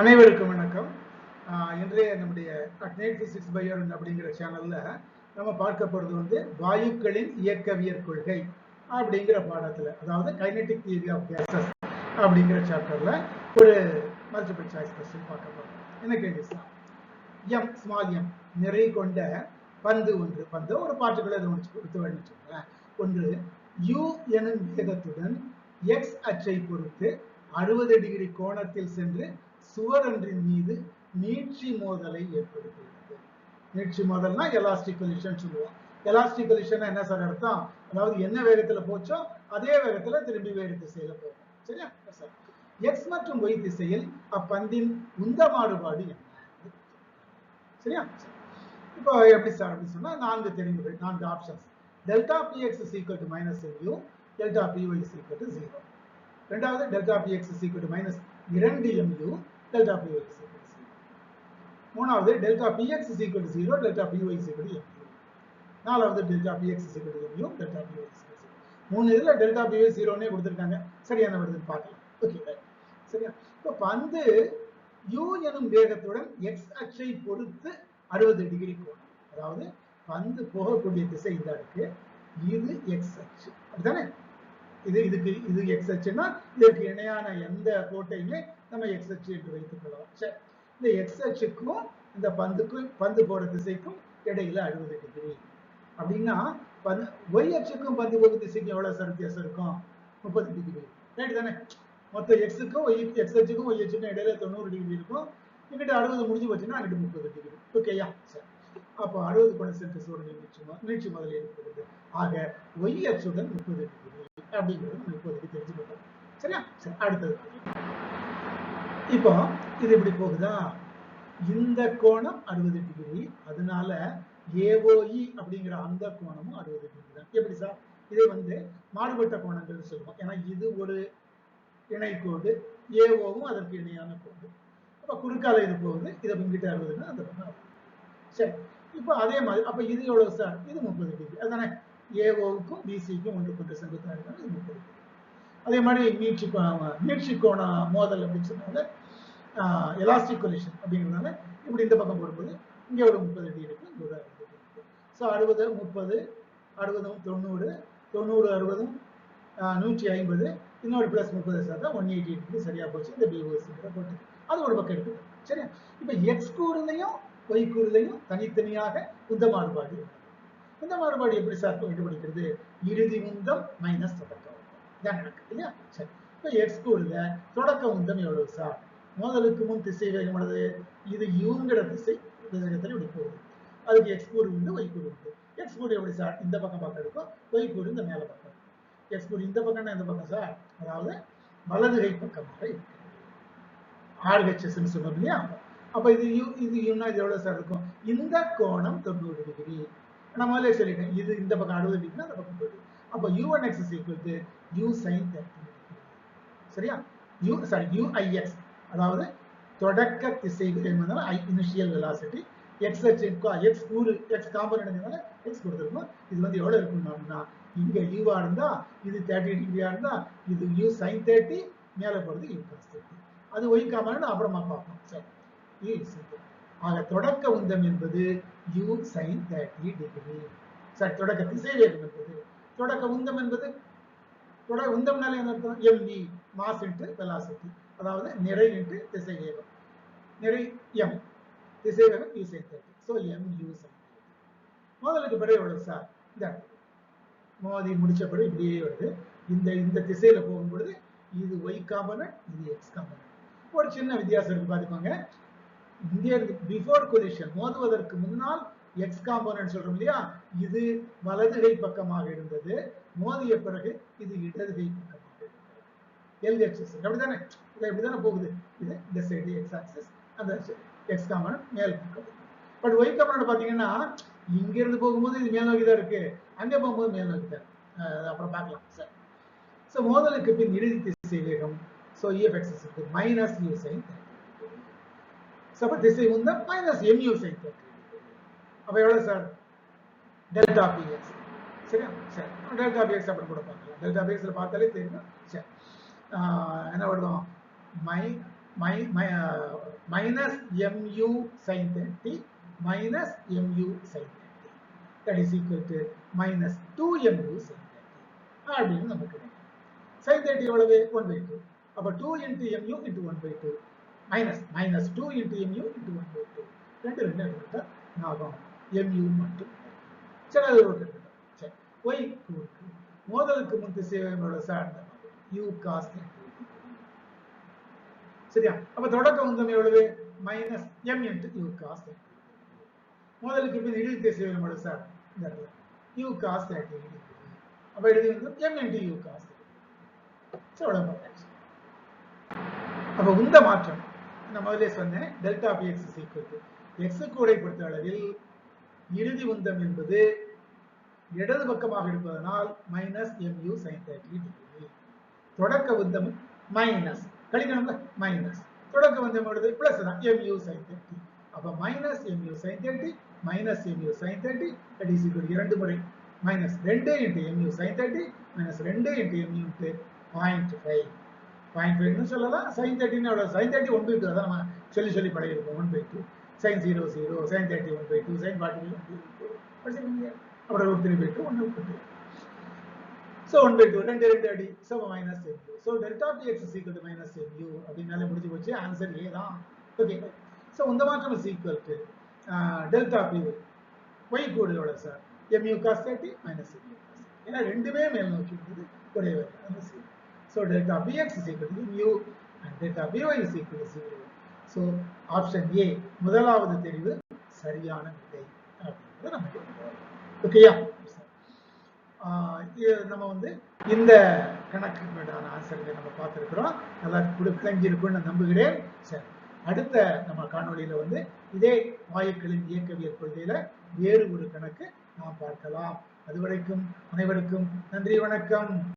அனைவருக்கும் வணக்கம். இன்றைய நம்முடைய அட்னைட் பிசிக்ஸ் பயோன் அப்படிங்கிற சேனல்ல நம்ம பார்க்க போறது வந்து வாயுக்களின் இயக்கவியற் கொள்கை அப்படிங்கிற பாடத்துல அதாவது கைனெட்டிக் தியரி ஆஃப் கேசஸ் அப்படிங்கிற சாப்டர்ல ஒரு மல்டிபிள் சாய்ஸ் கொஸ்டின் பார்க்க போறோம். என்ன கேள்வி சார் எம் ஸ்மால் எம் நிறை கொண்ட பந்து ஒன்று பந்து ஒரு பார்ட்டிகுலர் ஒன்று கொடுத்து வச்சுக்கோங்களேன். ஒன்று யூ எனும் வேகத்துடன் எக்ஸ் அச்சை பொறுத்து அறுபது டிகிரி கோணத்தில் சென்று சுவரொன்றின் மீது நீட்சி மோதலை ஏற்படுத்துகிறது. நீட்சி மோதல்னா எலாஸ்டிக் கொலிஷன் சொல்லுவோம். எலாஸ்டிக் கொலிஷன் என்ன சார் அர்த்தம்? அதாவது என்ன வேகத்துல போச்சோ அதே வேகத்துல திரும்பி வேறு திசையில போகும். சரியா? சார் எக்ஸ் மற்றும் ஒய் திசையில் அப்பந்தின் உந்த மாறுபாடு என்ன? சரியா? இப்போ எப்படி சார் அப்படின்னு சொன்னா நான்கு தெரிவுகள் நான்கு options delta P X is equal to minus mu delta P Y is equal to zero ரெண்டாவது delta P X is equal to minus இரண்டு எம்யூ டெல்டா பி ஒய் மூணாவது delta P X is equal zero delta P Y is நாலாவது delta P X is equal mu delta P Y is மூணு இதுல delta P Y ஜீரோனே கொடுத்துருக்காங்க. சரியான வருதுன்னு பார்க்கலாம். Okay சரியா? இப்போ பந்து u எனும் வேகத்துடன் x அச்சை பொறுத்து அறுபது டிகிரி கோணம். அதாவது பந்து போகக்கூடிய திசை இந்த இருக்கு. இது x அச்சு. அப்படிதானே இது இதுக்கு இது x அச்சுன்னா இதற்கு இணையான எந்த கோட்டையுமே நம்ம எக்ஸ் அச்சு என்று வைத்துக் கொள்ளலாம் சரி. இந்த எக்ஸ் அச்சுக்கும் இந்த பந்துக்கும் பந்து போற திசைக்கும் இடையில அறுபது டிகிரி அப்படின்னா பந்து y அச்சுக்கும் பந்து போகும் திசைக்கும் எவ்வளவு சார் வித்தியாசம் இருக்கும்? முப்பது டிகிரி ரைட் தானே? மொத்த எக்ஸுக்கும் ஒய் எக்ஸ் அச்சுக்கும் ஒய் அச்சுக்கும் இடையில தொண்ணூறு டிகிரி இருக்கும். இங்கிட்ட அறுபது முடிஞ்சு போச்சுன்னா அங்கிட்டு முப்பது டிகிரி ஓகேயா சரி. அப்போ அறுபது பண சென்ட் சூழல் நீட்சி ம- நீட்சி முதல் ஆக ஒய் அச்சுடன் முப்பது டிகிரி அப்படிங்கிறது நம்ம இப்போதைக்கு தெரிஞ்சுக்கிட்டோம் சரியா? சரி அடுத்தது. இப்போ இது இப்படி போகுதா? இந்த கோணம் அறுபது டிகிரி அதனால ஏஓஇ அப்படிங்கிற அந்த கோணமும் அறுபது டிகிரி தான். எப்படி சார் இதை வந்து மாறுபட்ட கோணங்கள் சொல்லுவோம். ஏன்னா இது ஒரு இணைக்கோடு ஏஓவும் அதற்கு இணையான கோடு. அப்போ குறுக்கால இது போகுது இதை இங்கிட்ட அறுபதுன்னா அந்த பக்கம் சரி இப்போ அதே மாதிரி அப்போ இது எவ்வளவு சார் இது முப்பது டிகிரி. அதானே ஏஓவுக்கும் பிசிக்கும் ஒன்று கொண்டு செங்குத்தாக இருந்தாலும் இது முப்பது டிகிரி. அதே மாதிரி நீட்சி மீட்சி நீட்சி கோண மோதல் அப்படின்னு சொன்னாங்க எலாஸ்டிக் கொலிஷன் அப்படிங்கிறதுனால இப்படி இந்த பக்கம் போடும்போது இங்கே ஒரு முப்பது அடி இருக்கு இங்கே ஒரு அறுபது ஸோ அறுபது முப்பது அறுபதும் தொண்ணூறு தொண்ணூறு அறுபதும் ஆஹ், நூற்றி ஐம்பது இன்னொரு பிளஸ் முப்பது சேர்த்தா ஒன் எயிட்டி இருக்குது சரியாக போச்சு இந்த பிஓசி போட்டு அது ஒரு பக்கம் இருக்குது சரியா? இப்போ எக்ஸ் கூறுலையும் ஒய் கூறுலையும் தனித்தனியாக உந்த மாறுபாடு இந்த மாறுபாடு எப்படி சார் கண்டுபிடிக்கிறது? இறுதி உந்தம் மைனஸ் தொடக்க உந்தம். இதான் நடக்குது இல்லையா? சரி. இப்போ எக்ஸ் கூறுல தொடக்க உந்தம் எவ்வளவு சார் மோதலுக்கு முன் திசை வேகமானது இது இவங்கிற திசை வேகத்தில் இப்படி போகுது. அதுக்கு எக்ஸ்போர்ட் உண்டு ஒய் உண்டு எக்ஸ்போர்ட் எப்படி சார் இந்த பக்கம் பக்கம் இருக்கும். வைப்பூர் இந்த மேல பக்கம் இருக்கும். இந்த பக்கம்னா இந்த பக்கம் சார் அதாவது வலது கை பக்கமாக இருக்கு ஆர்ஹெச்எஸ்ன்னு சொன்னோம் இல்லையா? அப்போ இது யூ இது யூனா இது எவ்வளவு சார் இருக்கும்? இந்த கோணம் தொண்ணூறு டிகிரி நான் முதலே சொல்லிட்டேன். இது இந்த பக்கம் அறுபது டிகிரி அந்த பக்கம் போயிடுது அப்போ U one X equal to U sine thirty சரியா? யூ சாரி யூஐஎக்ஸ் அதாவது தொடக்க திசை வேகம்னால I initial velocity X X நூறு எக்ஸ் காம்பனண்ட்னால எக்ஸ் கொடுத்துருக்கோம் இது வந்து எவ்வளவு இருக்கும்னா இங்க யூவா இருந்தா இது தேர்ட்டி டிகிரியா இருந்தா இது யூ சைன் தேர்ட்டி மேலே போறது யூ காஸ் தேர்ட்டி அது ஒய் காம்பனண்ட் அப்புறமா பார்ப்போம். சரி யூ ஆக தொடக்க உந்தம் என்பது யூ சைன் தேர்ட்டி டிகிரி சரி தொடக்க திசை வேகம் என்பது. தொடக்க உந்தம் என்பது தொட உந்தம்னால என்ன அர்த்தம்? எம்வி மாஸ் இன்ட்டு வெலாசிட்டி அதாவது நிறை இன்ட்டு திசைவேகம். நிறை எம் திசைவேகம் U sine so M U மோதலுக்கு பிறகு எவ்வளவு சார் இந்த. மோதி முடிச்சபடி இப்படியே வருது. இந்த இந்த திசையில போகும்பொழுது இது ஒய் காம்பனட் இது எக்ஸ் காம்பனட் ஒரு சின்ன வித்தியாசம் இருக்கு பாத்துக்கோங்க. இங்கே இருந்து பிஃபோர் கொலிஷன் மோதுவதற்கு முன்னால் எக்ஸ் காம்பனன்ட் சொல்றோம் இல்லையா? இது வலதுகை பக்கமாக இருந்தது. மோதிய பிறகு இது இடதுகை பக்கம் எல்ஜிஎஃப்சஸ் இப்படி தானே இல்லை இப்படி தானே போகுது? இது இந்த சைடு எக்ஸ் ஆக்சிஸ் அந்த எக்ஸ் காமன் மேல் பட் ஒய் காம்பனன்ட் பார்த்தீங்கன்னா இங்க இருந்து போகும்போது இது மேல் நோக்கி தான் இருக்கு. அங்கே போகும்போது மேல் நோக்கி தான் அப்புறம் பார்க்கலாம். சார். ஸோ மோதலுக்கு பின் இறுதி திசை வேகம். ஸோ இஎஃப்எக்ஸ் இருக்கு மைனஸ் யூ சைன் ஸோ அப்போ திசை உந்தம் மைனஸ் எம்யூ சைன் அப்போ எவ்வளோ சார் டெல்டா பிஎக்ஸ் சரியா? சரி. டெல்டா பிஎக்ஸ் அப்படி கூட பார்க்கலாம். டெல்டா பிஎக்ஸில் பார்த்தாலே தெரியும். சரி. என்ன வருதும் my my minus mu sine thirty minus mu sine thirty that is equal to minus two mu sine thirty அப்படின்னு நமக்கு கிடைக்கும் சைன் தேர்ட்டி எவ்வளவு ஒன் பை டூ அப்போ two into mu into one by two minus minus two into mu into one by two ரெண்டு ரெண்டு எடுத்துட்டா ஞாபகம் mu மட்டும் சரி அது ஒரு எடுத்துட்டோம் சரி ஒய் கூறுக்கு மோதலுக்கு முன் திசைவேகங்களோட சார்ந்த யூ காஸ் சரியா? அப்ப தொடக்க உந்தம் எவ்வளவு? Minus M into U cos முதலுக்கு பின் இறுதி திசைவேகங்களோட சார் இந்த இடத்துல. யூ காஸ் தேர்ட்டி அப்ப இறுதி வந்து எம் இன்ட்டு யூ காஸ் அப்ப உந்த மாற்றம். நான் முதலே சொன்னேன் delta P X equal X கூடை பொறுத்த அளவில் இறுதி உந்தம் என்பது இடது பக்கமாக இருப்பதனால் minus mu sine thirty degree தொடக்க உந்தம் மைனஸ் கழிக்கணும்ல? மைனஸ் தொடக்க உந்தம் வருது பிளஸ் தான். எம்யூ சைன் தேர்ட்டி அப்ப minus mu sine thirty minus mu sine thirty that is equal இரண்டு முறை. மைனஸ் ரெண்டு into mu sine thirty minus ரெண்டு into mu into point five point ஃபைவ்னு சொல்லலாம். சைன் தேர்ட்டின்னு எவ்வளோ sine thirty one by two அதான் நம்ம சொல்லி சொல்லி பழகிருக்கோம் one by two sine zero zero sine thirty one by two sine forty one by two படிச்சிருக்கீங்க? அப்புறம் root three by two one by two so one by two ரெண்டு ரெண்டு அடி so minus mu so delta P X equal to minus mu அப்படின்னாலே முடிஞ்சு போச்சு. Answer A தான். Okay so இந்த மாற்றம் is equal to delta P Y கூட எவ்வளோ sir mu cos thirty minus mu cos ஏன்னா ரெண்டுமே மேல் நோக்கி இருந்தது ஒரே அந்த C so delta P X is equal to mu and delta P Y is equal to zero so option A முதலாவது தெரிவு சரியான விடை அப்படின்றது நமக்கு ஓகேயா நம்ம வந்து இந்த கணக்குக்கான ஆன்சர்களை நம்ம பார்த்துருக்குறோம். நல்லா விளங்கியிருக்கும்னு நான் நம்புகிறேன். சரி அடுத்த நம்ம காணொளியில வந்து இதே வாயுக்களின் இயக்கவியல் கொள்கையில வேறு ஒரு கணக்கு நாம் பார்க்கலாம். அதுவரைக்கும் அனைவருக்கும் நன்றி வணக்கம்.